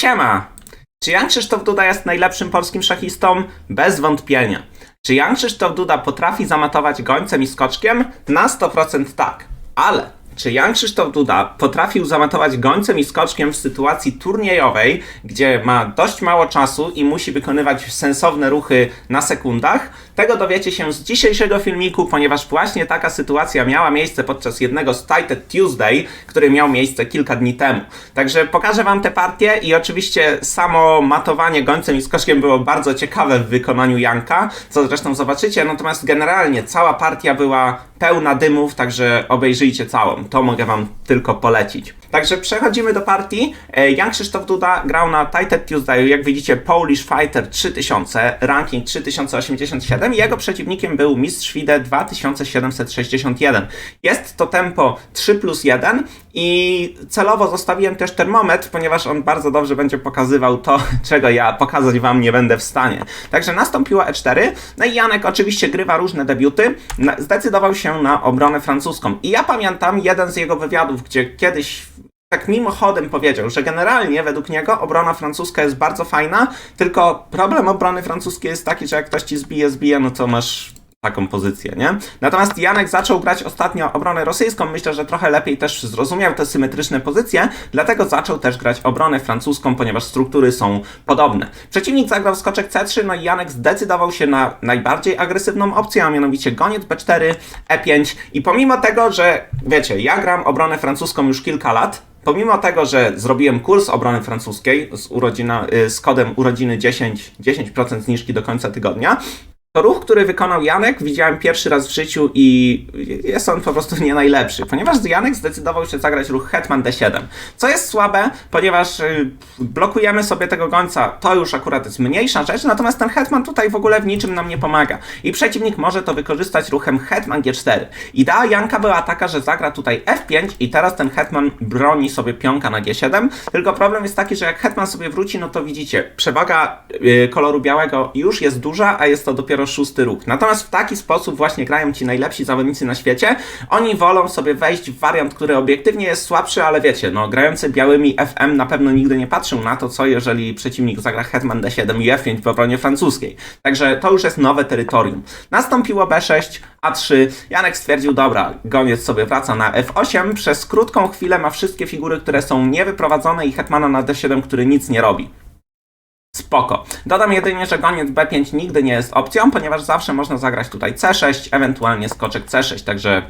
Siema! Czy Jan Krzysztof Duda jest najlepszym polskim szachistą? Bez wątpienia. Czy Jan Krzysztof Duda potrafi zamatować gońcem i skoczkiem? Na 100% tak. Ale czy Jan Krzysztof Duda potrafił zamatować gońcem i skoczkiem w sytuacji turniejowej, gdzie ma dość mało czasu i musi wykonywać sensowne ruchy na sekundach? Tego dowiecie się z dzisiejszego filmiku, ponieważ właśnie taka sytuacja miała miejsce podczas jednego z Titled Tuesday, który miał miejsce kilka dni temu. Także pokażę Wam tę partię i oczywiście samo matowanie gońcem i skoczkiem było bardzo ciekawe w wykonaniu Janka, co zresztą zobaczycie, natomiast generalnie cała partia była pełna dymów, także obejrzyjcie całą. To mogę Wam tylko polecić. Także przechodzimy do partii. E, Jan Krzysztof Duda grał na Titled Tuesday, jak widzicie Polish Fighter 3000, ranking 3087 i jego przeciwnikiem był Mistrz FIDE 2761. Jest to tempo 3 plus 1 i celowo zostawiłem też termometr, ponieważ on bardzo dobrze będzie pokazywał to, czego ja pokazać Wam nie będę w stanie. Także nastąpiło E4, no i Janek oczywiście grywa różne debiuty, zdecydował się na obronę francuską. I ja pamiętam jeden z jego wywiadów, gdzie kiedyś tak mimochodem powiedział, że generalnie według niego obrona francuska jest bardzo fajna, tylko problem obrony francuskiej jest taki, że jak ktoś ci zbije, zbije, no to masz taką pozycję, nie? Natomiast Janek zaczął grać ostatnio obronę rosyjską, myślę, że trochę lepiej też zrozumiał te symetryczne pozycje, dlatego zaczął też grać obronę francuską, ponieważ struktury są podobne. Przeciwnik zagrał skoczek C3, no i Janek zdecydował się na najbardziej agresywną opcję, a mianowicie goniec B4, E5 i pomimo tego, że wiecie, ja gram obronę francuską już kilka lat, Pomimo tego, że zrobiłem kurs obrony francuskiej z, urodzina, y, z kodem urodziny 10, 10% zniżki do końca tygodnia, to ruch, który wykonał Janek, widziałem pierwszy raz w życiu i jest on po prostu nie najlepszy, ponieważ Janek zdecydował się zagrać ruch Hetman D7, co jest słabe, ponieważ y, blokujemy sobie tego gońca, to już akurat jest mniejsza rzecz, natomiast ten Hetman tutaj w ogóle w niczym nam nie pomaga. I przeciwnik może to wykorzystać ruchem Hetman G4. Idea Janka była taka, że zagra tutaj F5 i teraz ten Hetman broni sobie pionka na G7, tylko problem jest taki, że jak Hetman sobie wróci, no to widzicie, przewaga y, koloru białego już jest duża, a jest to dopiero szósty ruch. Natomiast w taki sposób właśnie grają ci najlepsi zawodnicy na świecie. Oni wolą sobie wejść w wariant, który obiektywnie jest słabszy, ale wiecie, no grający białymi FM na pewno nigdy nie patrzył na to, co jeżeli przeciwnik zagra Hetman D7 i F5 w obronie francuskiej. Także to już jest nowe terytorium. Nastąpiło B6, A3. Janek stwierdził, dobra, goniec sobie wraca na F8. Przez krótką chwilę ma wszystkie figury, które są niewyprowadzone i Hetmana na D7, który nic nie robi. Spoko. Dodam jedynie, że goniec B5 nigdy nie jest opcją, ponieważ zawsze można zagrać tutaj C6, ewentualnie skoczek C6, także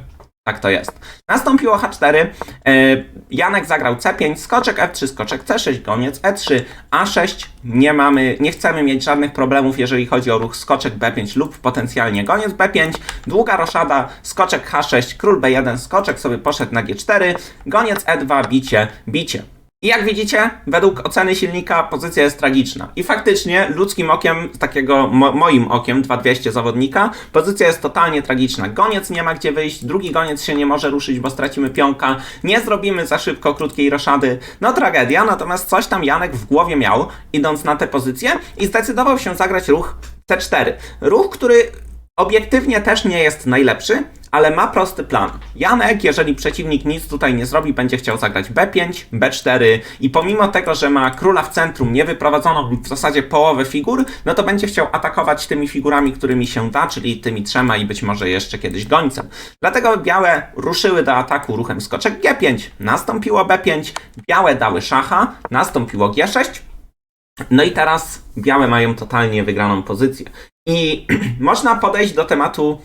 tak to jest. Nastąpiło H4, yy, Janek zagrał C5, skoczek F3, skoczek C6, goniec E3, A6, nie mamy, nie chcemy mieć żadnych problemów, jeżeli chodzi o ruch skoczek B5 lub potencjalnie goniec B5, długa roszada, skoczek H6, król B1, skoczek sobie poszedł na G4, goniec E2, bicie, bicie. I jak widzicie, według oceny silnika pozycja jest tragiczna. I faktycznie ludzkim okiem, takiego mo moim okiem, 2200 zawodnika, pozycja jest totalnie tragiczna. Goniec nie ma gdzie wyjść, drugi goniec się nie może ruszyć, bo stracimy pionka, nie zrobimy za szybko krótkiej roszady. No tragedia, natomiast coś tam Janek w głowie miał, idąc na tę pozycję i zdecydował się zagrać ruch C4. Ruch, który obiektywnie też nie jest najlepszy, ale ma prosty plan. Janek, jeżeli przeciwnik nic tutaj nie zrobi, będzie chciał zagrać B5, B4 i pomimo tego, że ma króla w centrum niewyprowadzoną w zasadzie połowę figur, no to będzie chciał atakować tymi figurami, którymi się da, czyli tymi trzema i być może jeszcze kiedyś gońcem. Dlatego białe ruszyły do ataku ruchem skoczek G5, nastąpiło B5, białe dały szacha, nastąpiło G6, no i teraz białe mają totalnie wygraną pozycję. I można podejść do tematu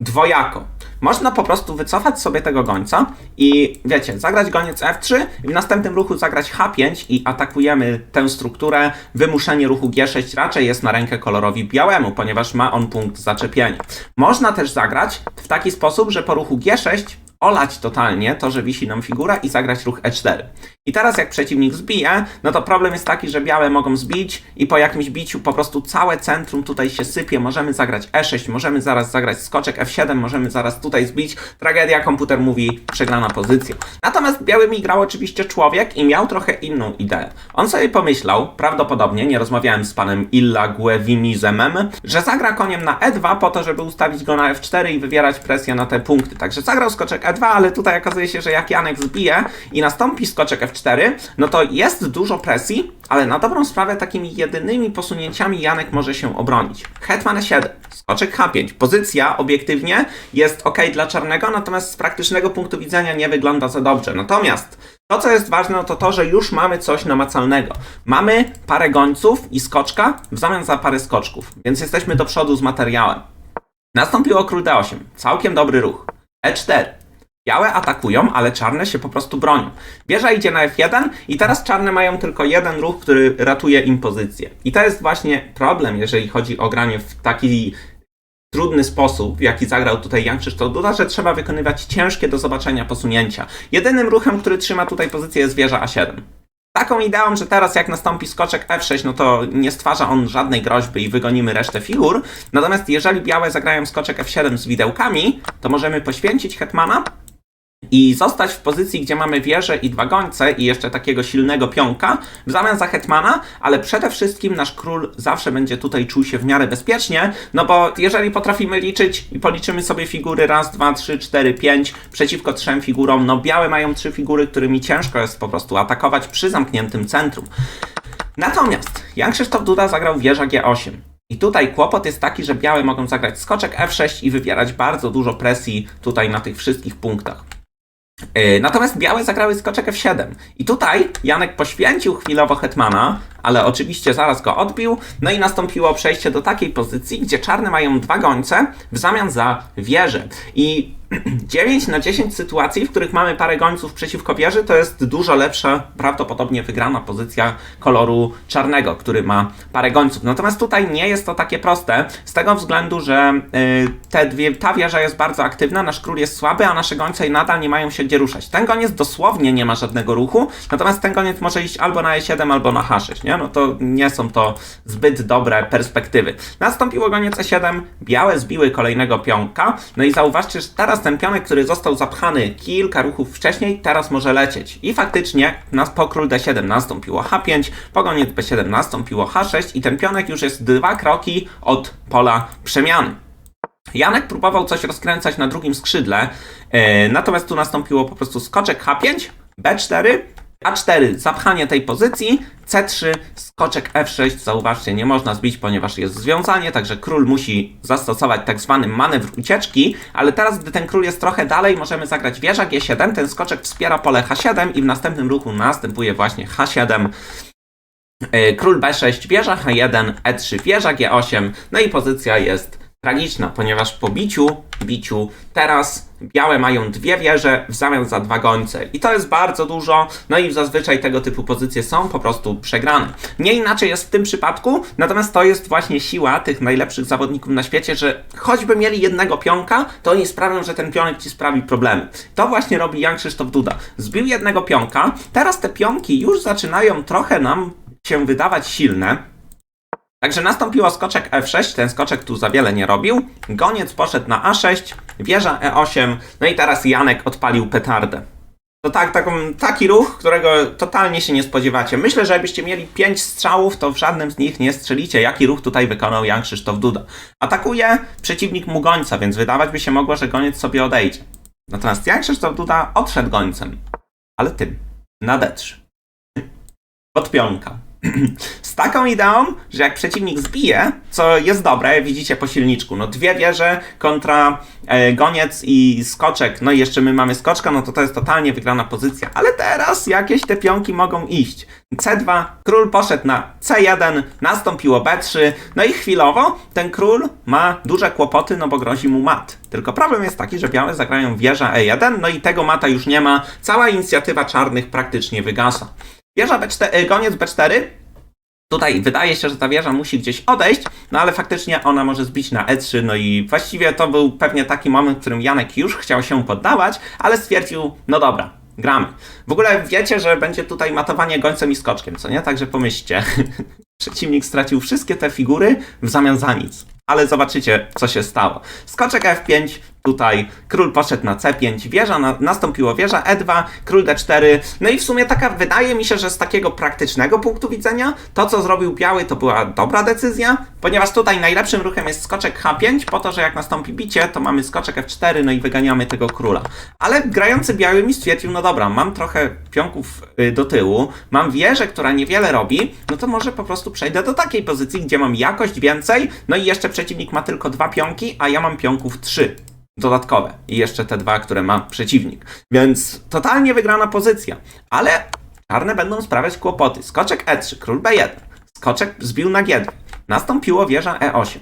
dwojako. Można po prostu wycofać sobie tego gońca i wiecie, zagrać goniec F3 i w następnym ruchu zagrać H5 i atakujemy tę strukturę. Wymuszenie ruchu G6 raczej jest na rękę kolorowi białemu, ponieważ ma on punkt zaczepienia. Można też zagrać w taki sposób, że po ruchu G6 olać totalnie to, że wisi nam figura i zagrać ruch E4. I teraz jak przeciwnik zbije, no to problem jest taki, że białe mogą zbić i po jakimś biciu po prostu całe centrum tutaj się sypie. Możemy zagrać E6, możemy zaraz zagrać skoczek F7, możemy zaraz tutaj zbić. Tragedia, komputer mówi przegrana pozycja. Natomiast białymi grał oczywiście człowiek i miał trochę inną ideę. On sobie pomyślał, prawdopodobnie, nie rozmawiałem z panem Illa Guevimizemem, że zagra koniem na E2 po to, żeby ustawić go na F4 i wywierać presję na te punkty. Także zagrał skoczek E2, ale tutaj okazuje się, że jak Janek zbije i nastąpi skoczek F4, no to jest dużo presji, ale na dobrą sprawę takimi jedynymi posunięciami Janek może się obronić. Hetman E7, skoczek H5. Pozycja obiektywnie jest ok dla czarnego, natomiast z praktycznego punktu widzenia nie wygląda za dobrze. Natomiast to, co jest ważne, no to to, że już mamy coś namacalnego. Mamy parę gońców i skoczka w zamian za parę skoczków, więc jesteśmy do przodu z materiałem. Nastąpiło król D8. Całkiem dobry ruch. E4. Białe atakują, ale czarne się po prostu bronią. Wieża idzie na F1 i teraz czarne mają tylko jeden ruch, który ratuje im pozycję. I to jest właśnie problem, jeżeli chodzi o granie w taki trudny sposób, jaki zagrał tutaj Jan Krzysztof Duda, że trzeba wykonywać ciężkie do zobaczenia posunięcia. Jedynym ruchem, który trzyma tutaj pozycję jest wieża A7. Taką ideą, że teraz jak nastąpi skoczek F6, no to nie stwarza on żadnej groźby i wygonimy resztę figur. Natomiast jeżeli białe zagrają skoczek F7 z widełkami, to możemy poświęcić hetmana i zostać w pozycji, gdzie mamy wieżę i dwa gońce i jeszcze takiego silnego pionka w zamian za hetmana, ale przede wszystkim nasz król zawsze będzie tutaj czuł się w miarę bezpiecznie, no bo jeżeli potrafimy liczyć i policzymy sobie figury raz, dwa, trzy, cztery, pięć przeciwko trzem figurom, no białe mają trzy figury, którymi ciężko jest po prostu atakować przy zamkniętym centrum. Natomiast Jan Krzysztof Duda zagrał wieża G8. I tutaj kłopot jest taki, że białe mogą zagrać skoczek F6 i wywierać bardzo dużo presji tutaj na tych wszystkich punktach. Yy, Natomiast białe zagrały skoczek F7. I tutaj Janek poświęcił chwilowo hetmana, ale oczywiście zaraz go odbił. No i nastąpiło przejście do takiej pozycji, gdzie czarne mają dwa gońce w zamian za wieżę. I 9 na 10 sytuacji, w których mamy parę gońców przeciwko wieży, to jest dużo lepsza, prawdopodobnie wygrana pozycja koloru czarnego, który ma parę gońców. Natomiast tutaj nie jest to takie proste, z tego względu, że yy, te dwie, ta wieża jest bardzo aktywna, nasz król jest słaby, a nasze gońce nadal nie mają się gdzie ruszać. Ten goniec dosłownie nie ma żadnego ruchu, natomiast ten goniec może iść albo na E7, albo na H6, nie? No to nie są to zbyt dobre perspektywy. Nastąpiło goniec E7, białe zbiły kolejnego pionka, no i zauważcie, że teraz ten pionek, który został zapchany kilka ruchów wcześniej, teraz może lecieć. I faktycznie nas po król D7 nastąpiło H5, po goniec B7 nastąpiło H6 i ten pionek już jest dwa kroki od pola przemiany. Janek próbował coś rozkręcać na drugim skrzydle, e, natomiast tu nastąpiło po prostu skoczek H5, B4, A4 zapchanie tej pozycji, C3 skoczek F6, zauważcie, nie można zbić, ponieważ jest związanie, także król musi zastosować tak zwany manewr ucieczki, ale teraz, gdy ten król jest trochę dalej, możemy zagrać wieża G7, ten skoczek wspiera pole H7 i w następnym ruchu następuje właśnie H7, e, król B6, wieża H1, E3, wieża G8, no i pozycja jest tragiczna, ponieważ po biciu, biciu, teraz białe mają dwie wieże w zamian za dwa gońce. I to jest bardzo dużo, no i zazwyczaj tego typu pozycje są po prostu przegrane. Nie inaczej jest w tym przypadku, natomiast to jest właśnie siła tych najlepszych zawodników na świecie, że choćby mieli jednego pionka, to oni sprawią, że ten pionek ci sprawi problemy. To właśnie robi Jan Krzysztof Duda. Zbił jednego pionka, teraz te pionki już zaczynają trochę nam się wydawać silne, Także nastąpiło skoczek F6, ten skoczek tu za wiele nie robił. Goniec poszedł na A6, wieża E8, no i teraz Janek odpalił petardę. To tak, taki ruch, którego totalnie się nie spodziewacie. Myślę, że jakbyście mieli 5 strzałów, to w żadnym z nich nie strzelicie, jaki ruch tutaj wykonał Jan Krzysztof Duda. Atakuje przeciwnik mu gońca, więc wydawać by się mogło, że goniec sobie odejdzie. Natomiast Jan Krzysztof Duda odszedł gońcem, ale tym, na D3. Podpionka. Z taką ideą, że jak przeciwnik zbije, co jest dobre, widzicie po silniczku, no dwie wieże kontra e, goniec i skoczek, no i jeszcze my mamy skoczka, no to to jest totalnie wygrana pozycja. Ale teraz jakieś te pionki mogą iść. C2, król poszedł na C1, nastąpiło B3, no i chwilowo ten król ma duże kłopoty, no bo grozi mu mat. Tylko problem jest taki, że białe zagrają wieża E1, no i tego mata już nie ma, cała inicjatywa czarnych praktycznie wygasa. Wieża B4, y, goniec B4. Tutaj wydaje się, że ta wieża musi gdzieś odejść, no ale faktycznie ona może zbić na E3, no i właściwie to był pewnie taki moment, w którym Janek już chciał się poddawać, ale stwierdził, no dobra, gramy. W ogóle wiecie, że będzie tutaj matowanie gońcem i skoczkiem, co nie? Także pomyślcie. Przeciwnik stracił wszystkie te figury w zamian za nic. Ale zobaczycie, co się stało. Skoczek F5, Tutaj król poszedł na C5, wieża, na, nastąpiło wieża E2, król D4. No i w sumie taka, wydaje mi się, że z takiego praktycznego punktu widzenia, to co zrobił biały to była dobra decyzja, ponieważ tutaj najlepszym ruchem jest skoczek H5, po to, że jak nastąpi bicie, to mamy skoczek F4, no i wyganiamy tego króla. Ale grający biały mi stwierdził, no dobra, mam trochę pionków y, do tyłu, mam wieżę, która niewiele robi, no to może po prostu przejdę do takiej pozycji, gdzie mam jakość więcej, no i jeszcze przeciwnik ma tylko dwa pionki, a ja mam pionków trzy dodatkowe i jeszcze te dwa, które ma przeciwnik. Więc totalnie wygrana pozycja. Ale czarne będą sprawiać kłopoty. Skoczek E3, król B1. Skoczek zbił na G2. Nastąpiło wieża E8.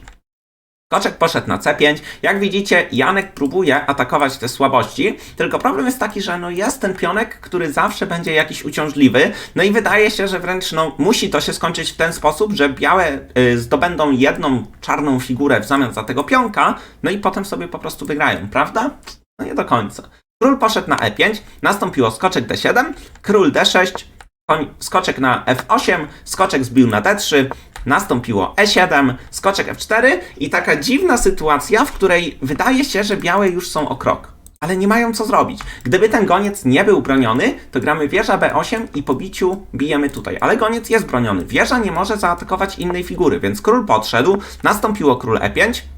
Skoczek poszedł na C5. Jak widzicie, Janek próbuje atakować te słabości, tylko problem jest taki, że no jest ten pionek, który zawsze będzie jakiś uciążliwy, no i wydaje się, że wręcz no, musi to się skończyć w ten sposób, że białe y, zdobędą jedną czarną figurę w zamian za tego pionka, no i potem sobie po prostu wygrają, prawda? No nie do końca. Król poszedł na E5, nastąpiło skoczek D7, król D6, koń, skoczek na F8, skoczek zbił na D3, nastąpiło E7, skoczek F4 i taka dziwna sytuacja, w której wydaje się, że białe już są o krok. Ale nie mają co zrobić. Gdyby ten goniec nie był broniony, to gramy wieża B8 i po biciu bijemy tutaj. Ale goniec jest broniony. Wieża nie może zaatakować innej figury, więc król podszedł, nastąpiło król E5, E,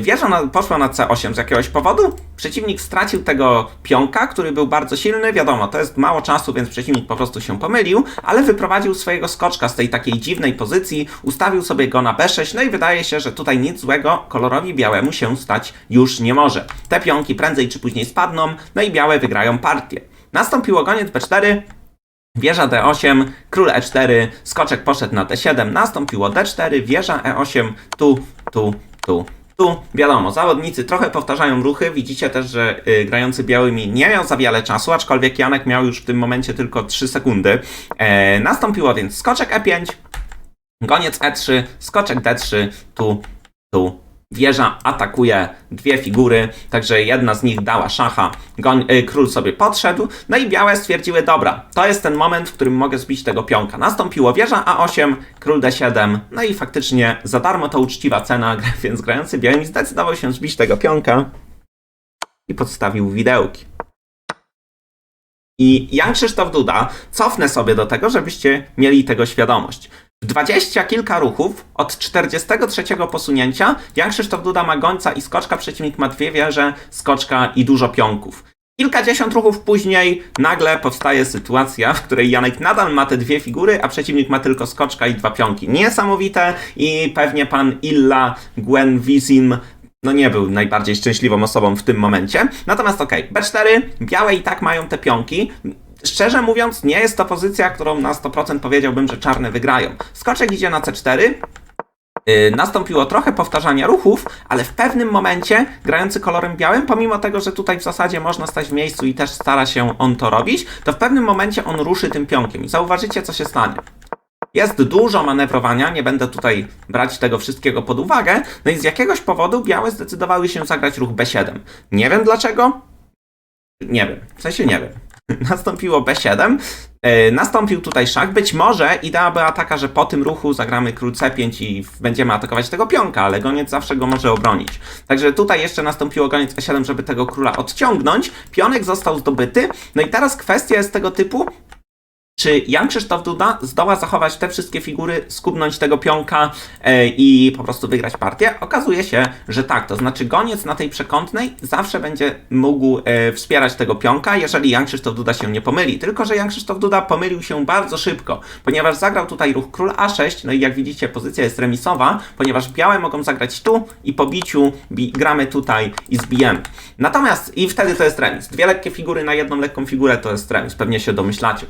Wieża na, poszła na C8 z jakiegoś powodu. Przeciwnik stracił tego pionka, który był bardzo silny. Wiadomo, to jest mało czasu, więc przeciwnik po prostu się pomylił, ale wyprowadził swojego skoczka z tej takiej dziwnej pozycji, ustawił sobie go na B6, no i wydaje się, że tutaj nic złego kolorowi białemu się stać już nie może. Te pionki prędzej czy później spadną, no i białe wygrają partię. Nastąpiło goniec B4, Wieża D8, król E4, skoczek poszedł na D7, nastąpiło D4, wieża E8, tu, tu, tu, tu. Wiadomo, zawodnicy trochę powtarzają ruchy. Widzicie też, że y, grający białymi nie miał za wiele czasu, aczkolwiek Janek miał już w tym momencie tylko 3 sekundy. E, nastąpiło więc skoczek E5, goniec E3, skoczek D3, tu, tu, Wieża atakuje dwie figury, także jedna z nich dała szacha, goń, y, król sobie podszedł, no i białe stwierdziły, dobra, to jest ten moment, w którym mogę zbić tego pionka. Nastąpiło wieża A8, król D7, no i faktycznie za darmo to uczciwa cena, więc grający białymi zdecydował się zbić tego pionka i podstawił widełki. I Jan Krzysztof Duda cofnę sobie do tego, żebyście mieli tego świadomość. W dwadzieścia kilka ruchów od 43 posunięcia Jan Krzysztof Duda ma gońca i skoczka, przeciwnik ma dwie wieże, skoczka i dużo pionków. Kilkadziesiąt ruchów później nagle powstaje sytuacja, w której Janek nadal ma te dwie figury, a przeciwnik ma tylko skoczka i dwa pionki. Niesamowite i pewnie pan Illa Gwen no nie był najbardziej szczęśliwą osobą w tym momencie. Natomiast okej, B4, białe i tak mają te pionki. Szczerze mówiąc, nie jest to pozycja, którą na 100% powiedziałbym, że czarne wygrają. Skoczek idzie na C4. Yy, nastąpiło trochę powtarzania ruchów, ale w pewnym momencie grający kolorem białym, pomimo tego, że tutaj w zasadzie można stać w miejscu i też stara się on to robić, to w pewnym momencie on ruszy tym pionkiem i zauważycie, co się stanie. Jest dużo manewrowania, nie będę tutaj brać tego wszystkiego pod uwagę, no i z jakiegoś powodu białe zdecydowały się zagrać ruch B7. Nie wiem dlaczego, nie wiem, w sensie nie wiem. Nastąpiło B7, e, nastąpił tutaj szach. Być może idea była taka, że po tym ruchu zagramy król C5 i będziemy atakować tego pionka, ale goniec zawsze go może obronić. Także tutaj jeszcze nastąpiło goniec E7, żeby tego króla odciągnąć. Pionek został zdobyty. No i teraz kwestia jest tego typu, czy Jan Krzysztof Duda zdoła zachować te wszystkie figury, skubnąć tego pionka e, i po prostu wygrać partię? Okazuje się, że tak. To znaczy goniec na tej przekątnej zawsze będzie mógł e, wspierać tego pionka, jeżeli Jan Krzysztof Duda się nie pomyli. Tylko, że Jan Krzysztof Duda pomylił się bardzo szybko, ponieważ zagrał tutaj ruch król A6, no i jak widzicie pozycja jest remisowa, ponieważ białe mogą zagrać tu i po biciu bi- gramy tutaj i zbijemy. Natomiast i wtedy to jest remis. Dwie lekkie figury na jedną lekką figurę to jest remis, pewnie się domyślacie.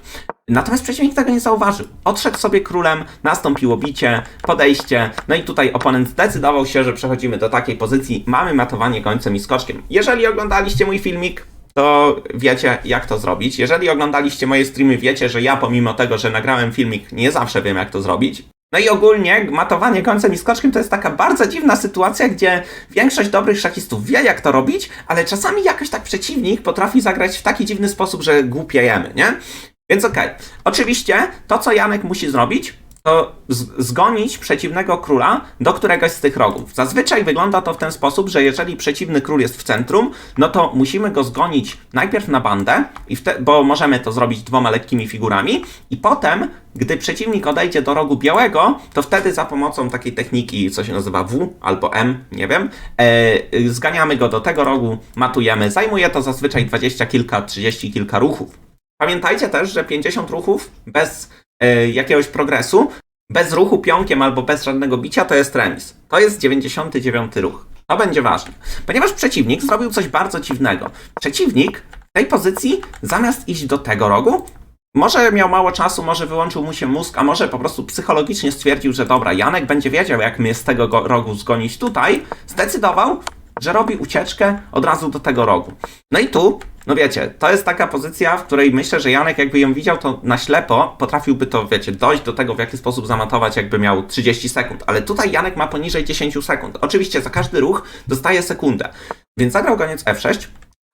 Natomiast przeciwnik tego nie zauważył. Odszedł sobie królem, nastąpiło bicie, podejście, no i tutaj oponent zdecydował się, że przechodzimy do takiej pozycji, mamy matowanie końcem i skoczkiem. Jeżeli oglądaliście mój filmik, to wiecie, jak to zrobić. Jeżeli oglądaliście moje streamy, wiecie, że ja pomimo tego, że nagrałem filmik, nie zawsze wiem, jak to zrobić. No i ogólnie matowanie końcem i skoczkiem to jest taka bardzo dziwna sytuacja, gdzie większość dobrych szachistów wie, jak to robić, ale czasami jakoś tak przeciwnik potrafi zagrać w taki dziwny sposób, że głupiejemy, nie? Więc okej. Oczywiście to, co Janek musi zrobić, to zgonić przeciwnego króla do któregoś z tych rogów. Zazwyczaj wygląda to w ten sposób, że jeżeli przeciwny król jest w centrum, no to musimy go zgonić najpierw na bandę, bo możemy to zrobić dwoma lekkimi figurami, i potem, gdy przeciwnik odejdzie do rogu białego, to wtedy za pomocą takiej techniki, co się nazywa W albo M, nie wiem, e, zganiamy go do tego rogu, matujemy. Zajmuje to zazwyczaj dwadzieścia kilka, trzydzieści kilka ruchów. Pamiętajcie też, że 50 ruchów bez e, jakiegoś progresu, bez ruchu pionkiem albo bez żadnego bicia to jest remis. To jest 99 ruch. To będzie ważne. Ponieważ przeciwnik zrobił coś bardzo dziwnego. Przeciwnik w tej pozycji, zamiast iść do tego rogu, może miał mało czasu, może wyłączył mu się mózg, a może po prostu psychologicznie stwierdził, że dobra, Janek będzie wiedział, jak mnie z tego go- rogu zgonić tutaj. Zdecydował, że robi ucieczkę od razu do tego rogu. No i tu, no wiecie, to jest taka pozycja, w której myślę, że Janek jakby ją widział, to na ślepo potrafiłby to, wiecie, dojść do tego, w jaki sposób zamatować, jakby miał 30 sekund. Ale tutaj Janek ma poniżej 10 sekund. Oczywiście za każdy ruch dostaje sekundę. Więc zagrał goniec F6,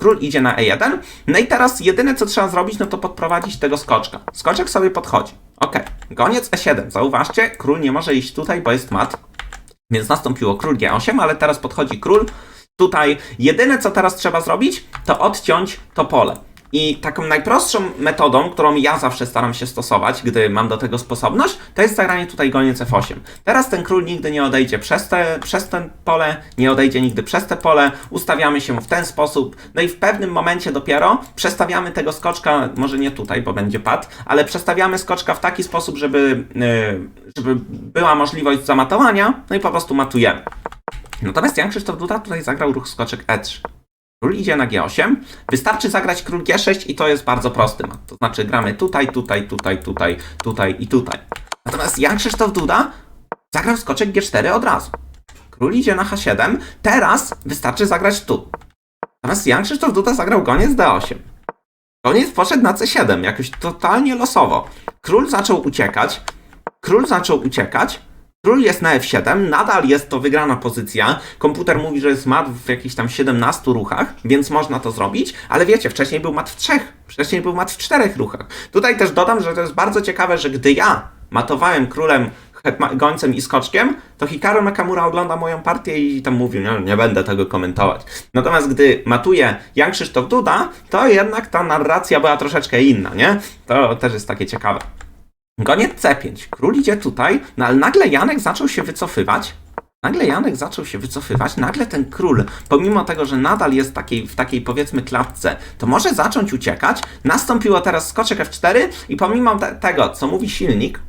Król idzie na E1. No i teraz jedyne co trzeba zrobić, no to podprowadzić tego skoczka. Skoczek sobie podchodzi. Ok, goniec E7. Zauważcie, król nie może iść tutaj, bo jest mat. Więc nastąpiło król G8, ale teraz podchodzi król. Tutaj jedyne co teraz trzeba zrobić, to odciąć to pole. I taką najprostszą metodą, którą ja zawsze staram się stosować, gdy mam do tego sposobność, to jest zagranie tutaj goniec F8. Teraz ten król nigdy nie odejdzie przez, te, przez ten pole, nie odejdzie nigdy przez te pole, ustawiamy się w ten sposób, no i w pewnym momencie dopiero przestawiamy tego skoczka, może nie tutaj, bo będzie pad, ale przestawiamy skoczka w taki sposób, żeby, yy, żeby była możliwość zamatowania, no i po prostu matujemy. Natomiast Jan Krzysztof Duda tutaj zagrał ruch skoczek E3. Król idzie na G8. Wystarczy zagrać król G6 i to jest bardzo prosty mat. To znaczy gramy tutaj, tutaj, tutaj, tutaj, tutaj i tutaj. Natomiast Jan Krzysztof Duda zagrał skoczek G4 od razu. Król idzie na H7. Teraz wystarczy zagrać tu. Natomiast Jan Krzysztof Duda zagrał goniec D8. Goniec poszedł na C7, jakoś totalnie losowo. Król zaczął uciekać. Król zaczął uciekać. Król jest na F7, nadal jest to wygrana pozycja. Komputer mówi, że jest mat w jakichś tam 17 ruchach, więc można to zrobić, ale wiecie, wcześniej był mat w trzech, wcześniej był mat w czterech ruchach. Tutaj też dodam, że to jest bardzo ciekawe, że gdy ja matowałem królem, gońcem i skoczkiem, to Hikaru Nakamura ogląda moją partię i tam mówi, no nie będę tego komentować. Natomiast gdy matuje Jan Krzysztof Duda, to jednak ta narracja była troszeczkę inna, nie? To też jest takie ciekawe. Goniec C5. Król idzie tutaj, no ale nagle Janek zaczął się wycofywać. Nagle Janek zaczął się wycofywać, nagle ten król, pomimo tego, że nadal jest takiej, w takiej powiedzmy klatce, to może zacząć uciekać. Nastąpiło teraz skoczek F4 i pomimo te, tego, co mówi silnik,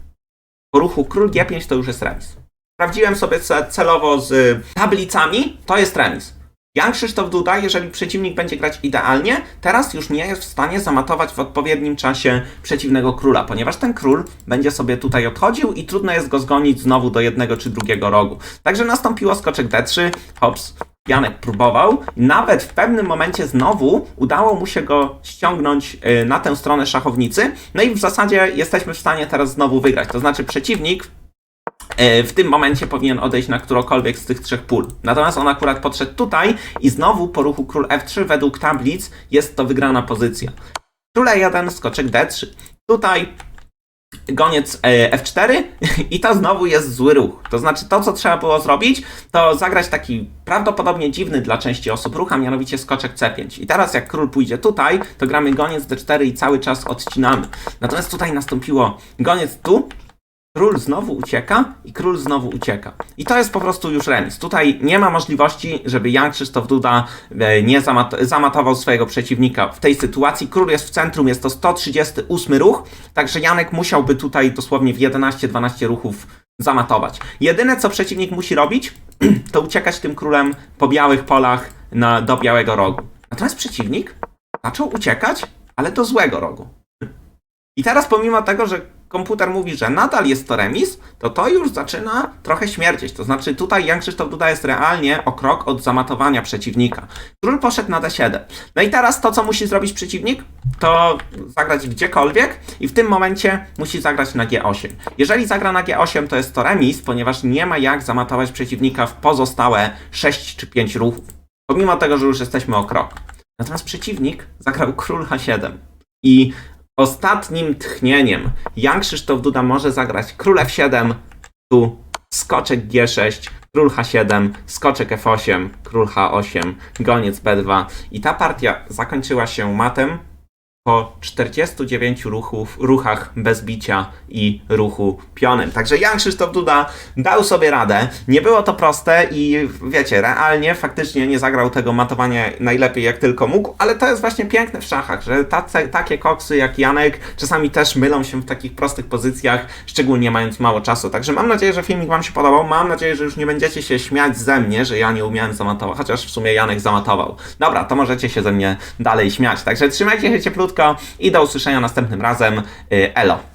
po ruchu król G5 to już jest remis. Sprawdziłem sobie ce- celowo z tablicami, to jest remis. Jan Krzysztof Duda, jeżeli przeciwnik będzie grać idealnie, teraz już nie jest w stanie zamatować w odpowiednim czasie przeciwnego króla, ponieważ ten król będzie sobie tutaj odchodził i trudno jest go zgonić znowu do jednego czy drugiego rogu. Także nastąpiło skoczek D3, hops, Janek próbował. Nawet w pewnym momencie znowu udało mu się go ściągnąć y, na tę stronę szachownicy, no i w zasadzie jesteśmy w stanie teraz znowu wygrać, to znaczy przeciwnik w tym momencie powinien odejść na którąkolwiek z tych trzech pól. Natomiast on akurat podszedł tutaj i znowu po ruchu król F3 według tablic jest to wygrana pozycja. Król E1, skoczek D3. Tutaj goniec e, F4 i to znowu jest zły ruch. To znaczy to, co trzeba było zrobić, to zagrać taki prawdopodobnie dziwny dla części osób ruch, a mianowicie skoczek C5. I teraz jak król pójdzie tutaj, to gramy goniec D4 i cały czas odcinamy. Natomiast tutaj nastąpiło goniec tu, Król znowu ucieka i król znowu ucieka. I to jest po prostu już remis. Tutaj nie ma możliwości, żeby Jan Krzysztof Duda e, nie zamat zamatował swojego przeciwnika. W tej sytuacji król jest w centrum, jest to 138 ruch, także Janek musiałby tutaj dosłownie w 11-12 ruchów zamatować. Jedyne co przeciwnik musi robić, to uciekać tym królem po białych polach na, do białego rogu. Natomiast przeciwnik zaczął uciekać, ale do złego rogu. I teraz pomimo tego, że komputer mówi, że nadal jest to remis, to to już zaczyna trochę śmierdzieć. To znaczy tutaj Jan Krzysztof Duda jest realnie o krok od zamatowania przeciwnika. Król poszedł na D7. No i teraz to, co musi zrobić przeciwnik, to zagrać gdziekolwiek i w tym momencie musi zagrać na G8. Jeżeli zagra na G8, to jest to remis, ponieważ nie ma jak zamatować przeciwnika w pozostałe 6 czy 5 ruchów. Pomimo tego, że już jesteśmy o krok. Natomiast przeciwnik zagrał król H7. I Ostatnim tchnieniem. Jan Krzysztof Duda może zagrać król F7, tu skoczek G6, król H7, skoczek F8, król H8, goniec B2 i ta partia zakończyła się matem po 49 ruchów, ruchach bez bicia i ruchu pionem. Także Jan Krzysztof Duda dał sobie radę. Nie było to proste i wiecie, realnie faktycznie nie zagrał tego matowania najlepiej jak tylko mógł, ale to jest właśnie piękne w szachach, że tace, takie koksy jak Janek czasami też mylą się w takich prostych pozycjach, szczególnie mając mało czasu. Także mam nadzieję, że filmik Wam się podobał. Mam nadzieję, że już nie będziecie się śmiać ze mnie, że ja nie umiałem zamatować, chociaż w sumie Janek zamatował. Dobra, to możecie się ze mnie dalej śmiać. Także trzymajcie się cieplutko i do usłyszenia następnym razem. Y, Elo.